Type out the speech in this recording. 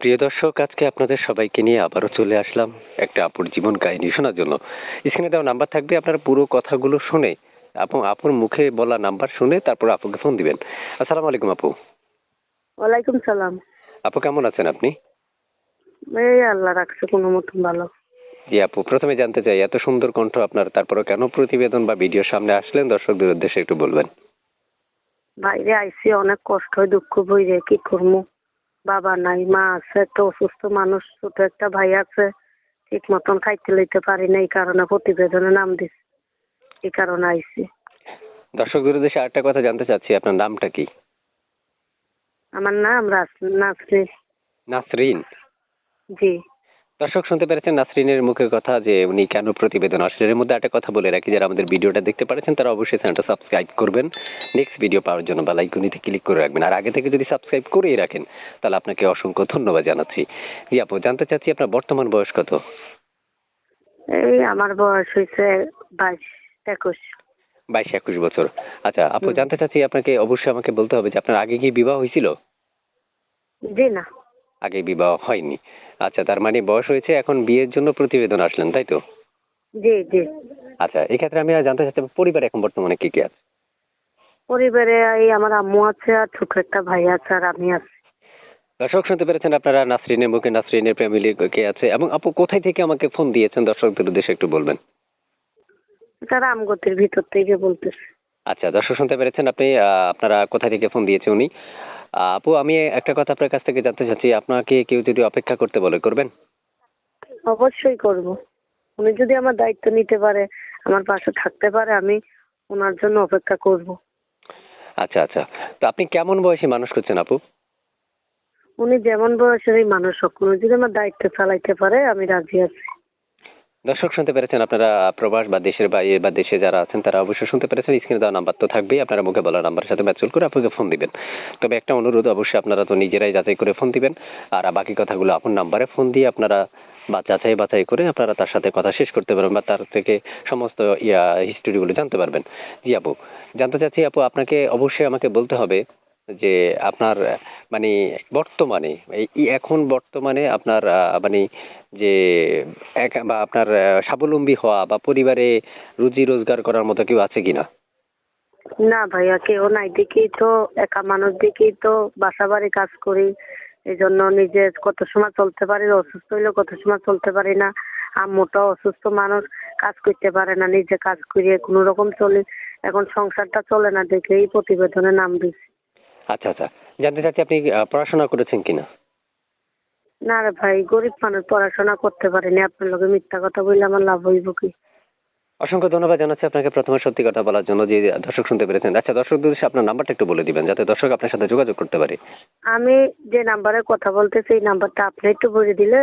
প্রিয় দর্শক আজকে আপনাদের সবাইকে নিয়ে আবারও চলে আসলাম একটা আপুর জীবন কাহিনী শোনার জন্য। স্ক্রিনে দেওয়া নাম্বার থাকবে আপনারা পুরো কথাগুলো শুনে এবং আপুর মুখে বলা নাম্বার শুনে তারপর আপুকে ফোন দিবেন। আসসালামু আলাইকুম আপু। ওয়ালাইকুম সালাম। আপু কেমন আছেন আপনি? এই আল্লাহ রাখছে কোনো মতন ভালো। জি আপু প্রথমে জানতে চাই এত সুন্দর কণ্ঠ আপনার তারপরে কেন প্রতিবেদন বা ভিডিওর সামনে আসলেন? দর্শকদের উদ্দেশ্যে একটু বলবেন। বাইরে আইসি অনেক কষ্ট হয় দুঃখ বই রে কি করব বাবা নাই মা আছে একটা অসুস্থ মানুষ ছোট একটা ভাই আছে ঠিক মতন খাইতে লইতে পারি না এই কারণে প্রতিবেদনে নাম দিছি এই কারণে আইসি দর্শকদের উদ্দেশ্যে আরেকটা কথা জানতে চাচ্ছি আপনার নামটা কি? আমার নাম রাস- নাসরিন। নাসরিন? জি। দর্শক শুনতে পেরেছেন নাসরিনের মুখের কথা যে উনি কেন প্রতিবেদন আসলেন এর মধ্যে একটা কথা বলে রাখি। যারা আমাদের ভিডিওটা দেখতে পাচ্ছেন তারা অবশ্যই চ্যানেলটা সাবস্ক্রাইব করবেন। নেক্সট ভিডিও পাওয়ার জন্য বা লাইকনিতে ক্লিক করে রাখবেন। আর আগে থেকে যদি সাবস্ক্রাইব করেই রাখেন তাহলে আপনাকে অসংখ্য ধন্যবাদ জানাচ্ছি। জি আপু জানতে চাচ্ছি আপনার বর্তমান বয়স কত? এই আমার বয়স হয়েছে বাইশ একুশ। বাইশ একুশ বছর। আচ্ছা আপু জানতে চাচ্ছি আপনাকে অবশ্যই আমাকে বলতে হবে যে আপনার আগে কি বিবাহ হয়েছিল জি না। আগে বিবাহ হয়নি। আচ্ছা তার মানে বয়স হয়েছে এখন বিয়ের জন্য প্রতিবেদন আসলেন তাই তো? জি জি। আচ্ছা এক্ষেত্রে আমি জানতে চাচ্ছি পরিবার এখন বর্তমানে কি কি আছে? পরিবারে এই আমার আম্মু আছে আর ছোট একটা ভাই আছে আর আমি আছি। দর্শক শুনতে পেরেছেন আপনারা নাসরিনের মুখে নাসরিনের ফ্যামিলি কে আছে? এবং আপু কোথায় থেকে আমাকে ফোন দিয়েছেন? দর্শকদের উদ্দেশ্যে একটু বলবেন। তারা আমগতির ভিতর থেকে বলতেছে। আচ্ছা দর্শক শুনতে পেরেছেন আপনি আপনারা কোথা থেকে ফোন দিয়েছে উনি? আপু আমি একটা কথা আপনার কাছ থেকে জানতে চাচ্ছি আপনাকে কেউ যদি অপেক্ষা করতে বলে করবেন? অবশ্যই করব। উনি যদি আমার দায়িত্ব নিতে পারে আমার পাশে থাকতে পারে আমি ওনার জন্য অপেক্ষা করব। আচ্ছা আচ্ছা। তো আপনি কেমন বয়সী মানুষ করছেন আপু? উনি যেমন বয়সেরই মানুষ হোক উনি যদি আমার দায়িত্ব চালাইতে পারে আমি রাজি আছি। দর্শক, শুনতে পেরেছেন আপনারা প্রবাস বা দেশের বাইরে বা দেশে যারা আছেন, তারা অবশ্যই শুনতে পেরেছেন। স্ক্রিনে দেওয়া নাম্বার তো থাকবেই। আপনারা মুখে বলা নাম্বারের সাথে ম্যাচুল করে আপনাকে ফোন দিবেন। তবে একটা অনুরোধ, অবশ্যই আপনারা তো নিজেরাই যাচাই করে ফোন দিবেন। আর বাকি কথাগুলো আপন নাম্বারে ফোন দিয়ে আপনারা বা যাচাই বাছাই করে আপনারা তার সাথে কথা শেষ করতে পারবেন বা তার থেকে সমস্ত, ইয়া হিস্টোরিগুলো জানতে পারবেন। জি আপু, জানতে চাচ্ছি আপু, আপনাকে অবশ্যই আমাকে বলতে হবে যে আপনার মানে বর্তমানে এই এই এখন বর্তমানে আপনার মানে যে এক বা আপনার স্বাবলম্বী হওয়া বা পরিবারে রুজি রোজগার করার মতো কেউ আছে কিনা? না ভাইয়া কেউ নাই। দেখেই তো একা মানুষ দেখেই তো বাসা বাড়ি কাজ করি এই জন্য নিজে কত সময় চলতে পারি অসুস্থ হইলে কত সময় চলতে পারি না। আম্মুটাও অসুস্থ মানুষ কাজ করতে পারে না নিজে কাজ করিয়ে কোনো রকম চলে এখন সংসারটা চলে না দেখেই প্রতিবেদনে নাম দিছি। আচ্ছা আচ্ছা। জানতে চাচ্ছি আপনি পড়াশোনা করেছেন কিনা? না রে ভাই গরিব মানুষ পড়াশোনা করতে পারেনি আপনার লোকে মিথ্যা কথা বললে আমার লাভ হইব কি? অসংখ্য ধন্যবাদ জানাচ্ছি আপনাকে প্রথমে সত্যি কথা বলার জন্য যে দর্শক শুনতে পেরেছেন। আচ্ছা দর্শক উদ্দেশ্যে আপনার নাম্বারটা একটু বলে দিবেন যাতে দর্শক আপনার সাথে যোগাযোগ করতে পারে। আমি যে নাম্বারে কথা বলতে সেই নাম্বারটা আপনি একটু বলে দিলে?